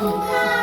不怕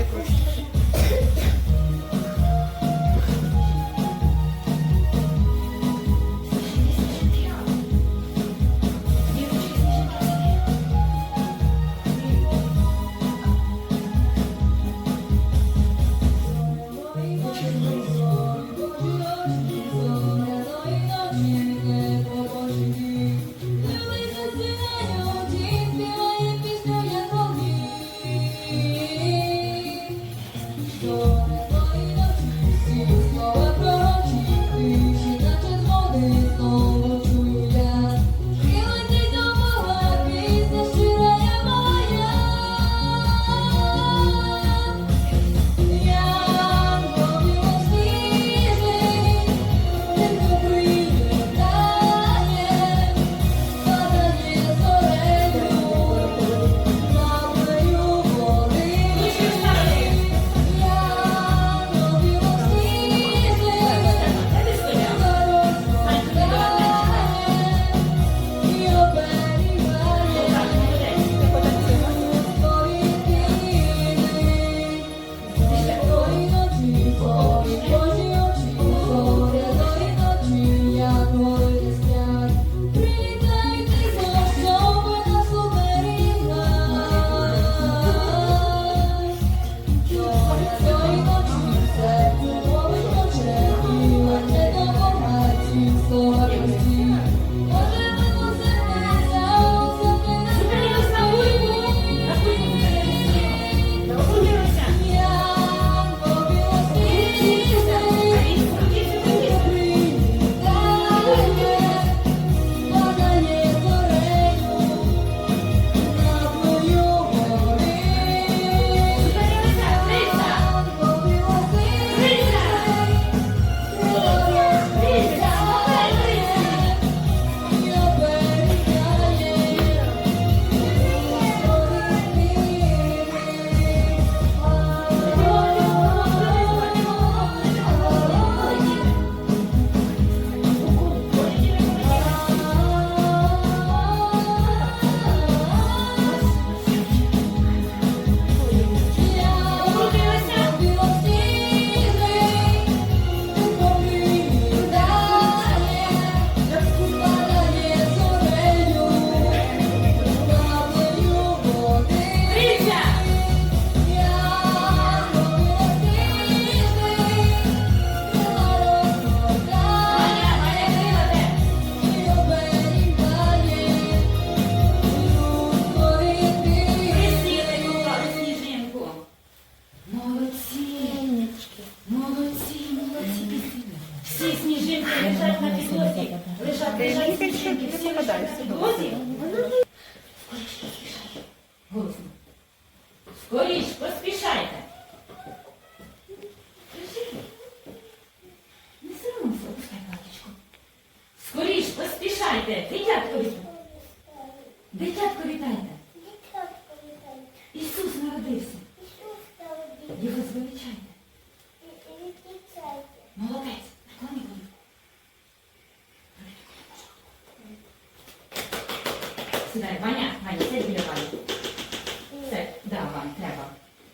Ну, я Lord. Senhor. не попадає. Сідай, Ваня, Ваня, сядь біля Вані. Сядь, да, Вань, треба.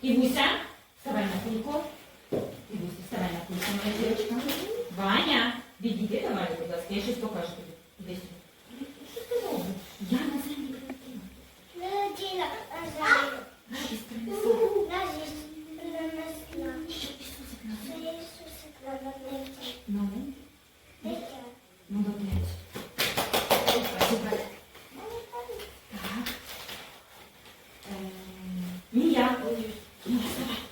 І Вуся, вставай на кульку. І Буся, вставай на кульку. моя дівчинка. Ваня, відійди до Вані, будь ласка, я щось покажу тобі. Іди сюди. Obrigada.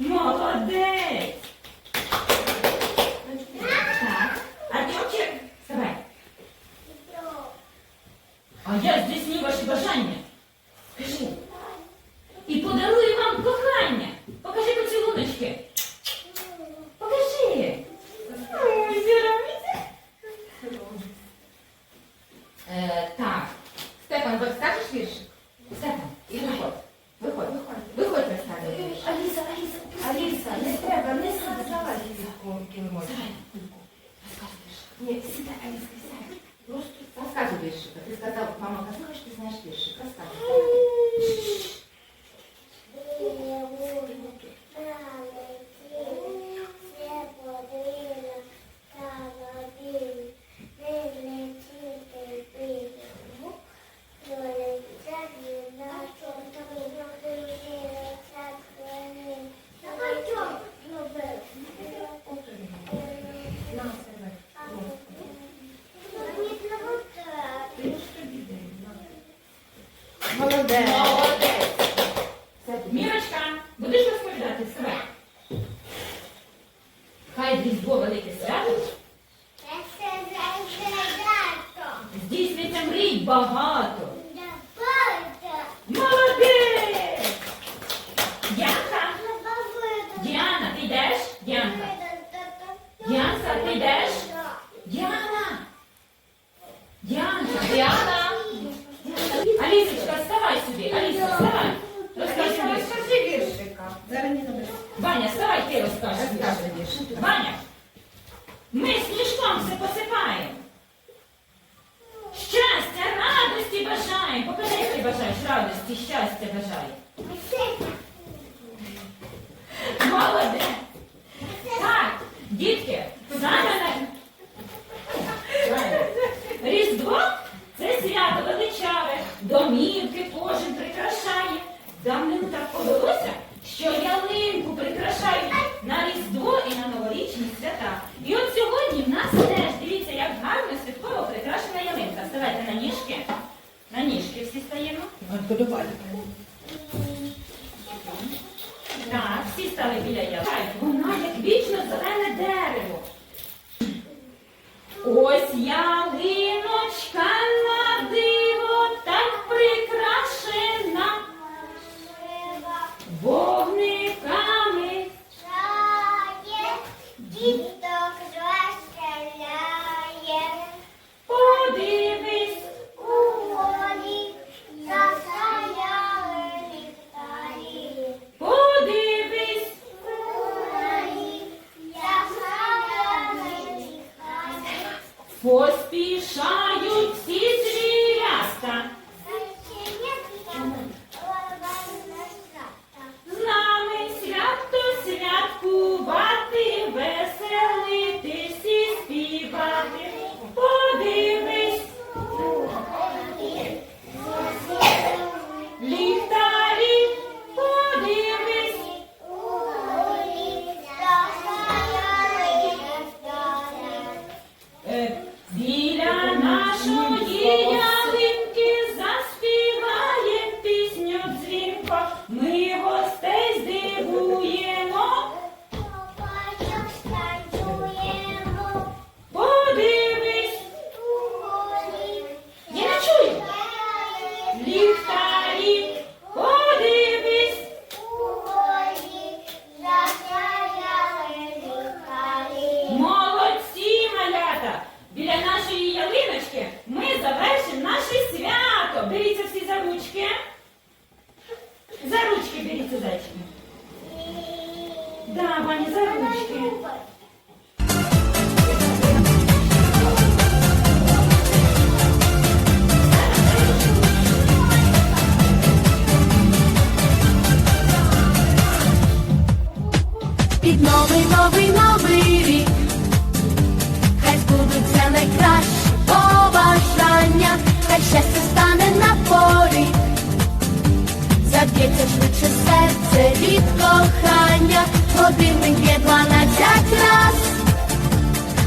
엄마 어서 왔대. Yes, it's. йдеш? Діана! Діана! Діана! Алісочка, вставай сюди! Аліса, вставай! Розкажи віршика. Ваня, вставай, ти розкажеш. віршик. Ваня! Ми сніжком все посипаємо. Щастя, радості бажаємо. Покажи, як ти бажаєш радості, щастя бажаєш. Молодець! Ось я гинь. Поспішають всі звіряста. Да, Ваня, годинник є дванадцять раз,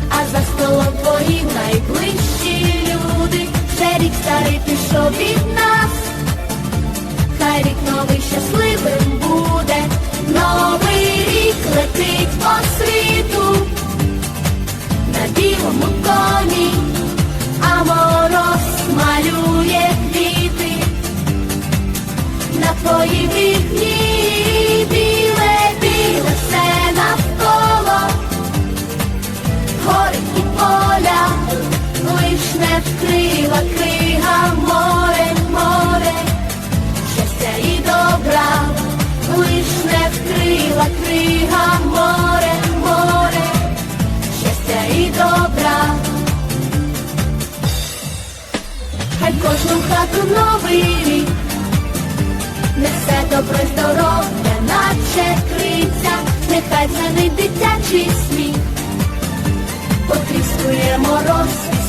а за столом твоїм найближчі люди, вже рік старий пішов від нас. Хай рік новий щасливим буде, новий рік летить по світу, на білому коні, а мороз малює квіти, на твоїй вікні вкрила крига море, море. Щастя і добра, лиш не вкрила крига море, море, щастя і добра. Хай кожну хату новий рік, несе добро й здоров'я, наче криця, нехай дзвенить дитячий сміх. Потріскує мороз,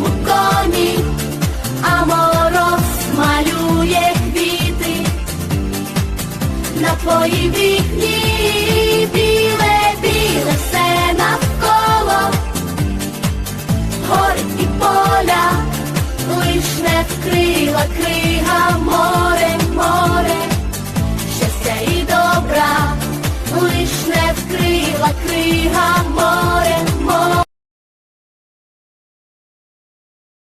вулкані, а мороз малює квіти. На твоїй біле, біле все навколо, гори і поля, лиш не крига море, море, щастя і добра, лиш не вкрила крига море.